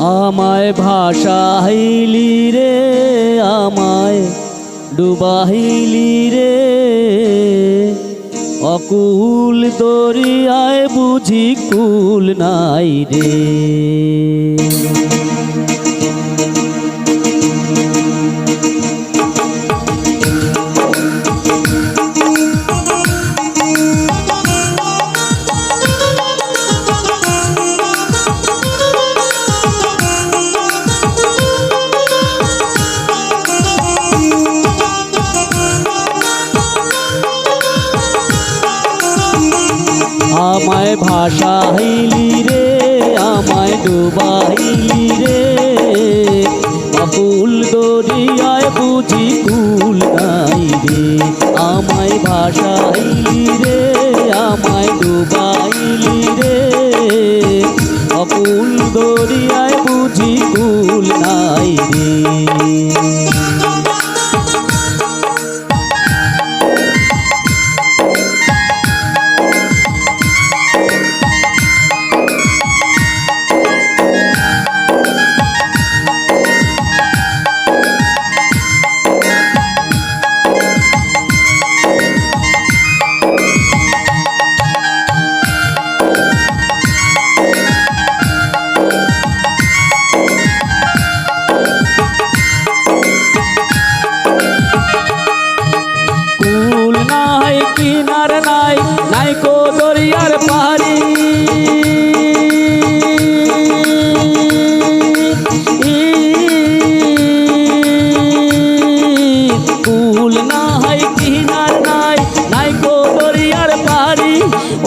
আমায় ভাষাইলি রে আমায় ডুবাহিলি রে। অকুল দরিয়ায় বুঝি কুল নাই রে। আমায় ভাষাইলি রে, আমায় ডুবাইলি রে। অকুল দরিয়ায় বুঝি কুল নাই রে, আমায় ভাষাইলি রে, আমায় ডুবাইলি রে। অকুল দরিয়ায় বুঝি কুল নাই রে।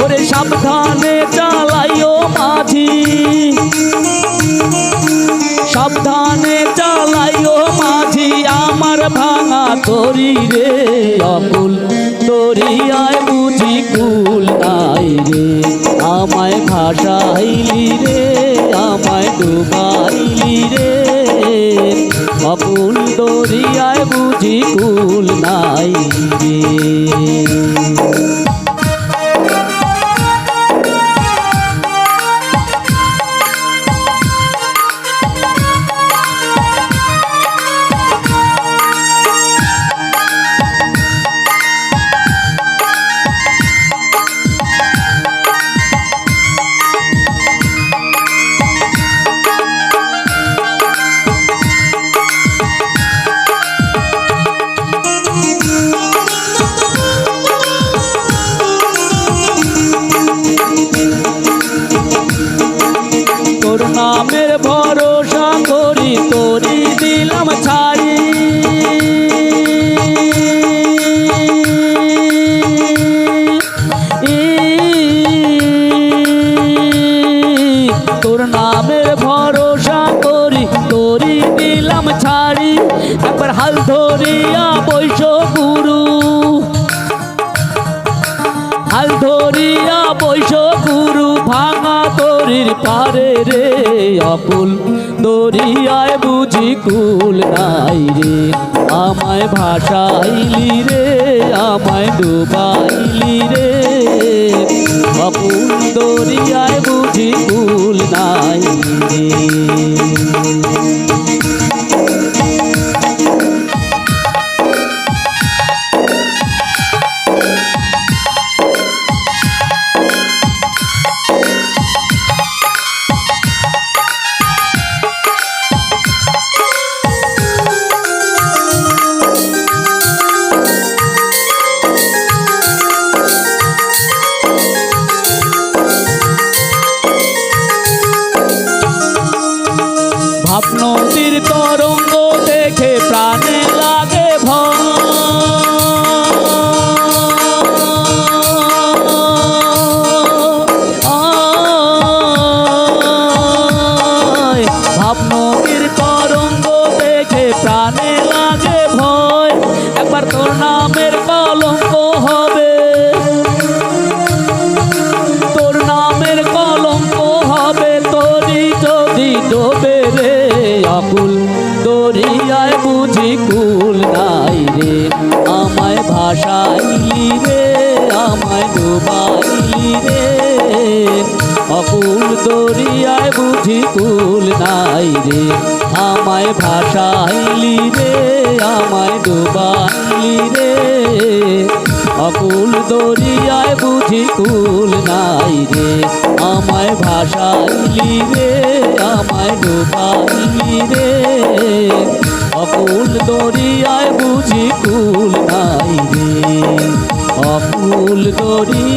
ওরে সাবধানে চালাইও মাঝি। সাবধানে চালাইও মাঝি, আমার ভাঙা তরি রে, অকুল দরিয়ায় বুঝি কুল নাই রে। আমায় ভাষাইলি রে, আমায় ডুবাইলি রে। অকুল দরিয়ায় বুঝি কুল নাই রে। ধরিয়া বৈশ গুরু। হাল ধরিয়া বৈশ গুরু, ভাঙা তরির পারে রে অকুল দরিয়ায় বুঝি কুল নাই রে, আমায় ভাষাইলি রে, আমায় ডুবাইলি রে। অকুল দরিয়ায় বুঝি কুল নাই রে। নদীর তরঙ্গ দেখে প্রাণে লাগে ভয়। ভাব নদীর তরঙ্গ দেখে প্রাণে লাগে ভয়। একবার তোর নামের কলঙ্ক হবে। তোর নামের কলঙ্ক হবে। তোরি যদি ডোবে রে আকুল দরিয়ায় বুঝি কুল নাই রে। আমায় ভাষাইলি রে, আমায় ডুবাইলি রে। অকুল, দরিয়ায় বুঝি কুল নাই রে। আমায় ভাসাইলি রে, আমায় ডুবাইলি রে। অকুল, দরিয়ায় বুঝি কুল নাই রে। আমায় ভাসাইলি রে, আমায় ডুবাইলি দরিয়ায় বুঝি কুল নাই রে। অকুল কুল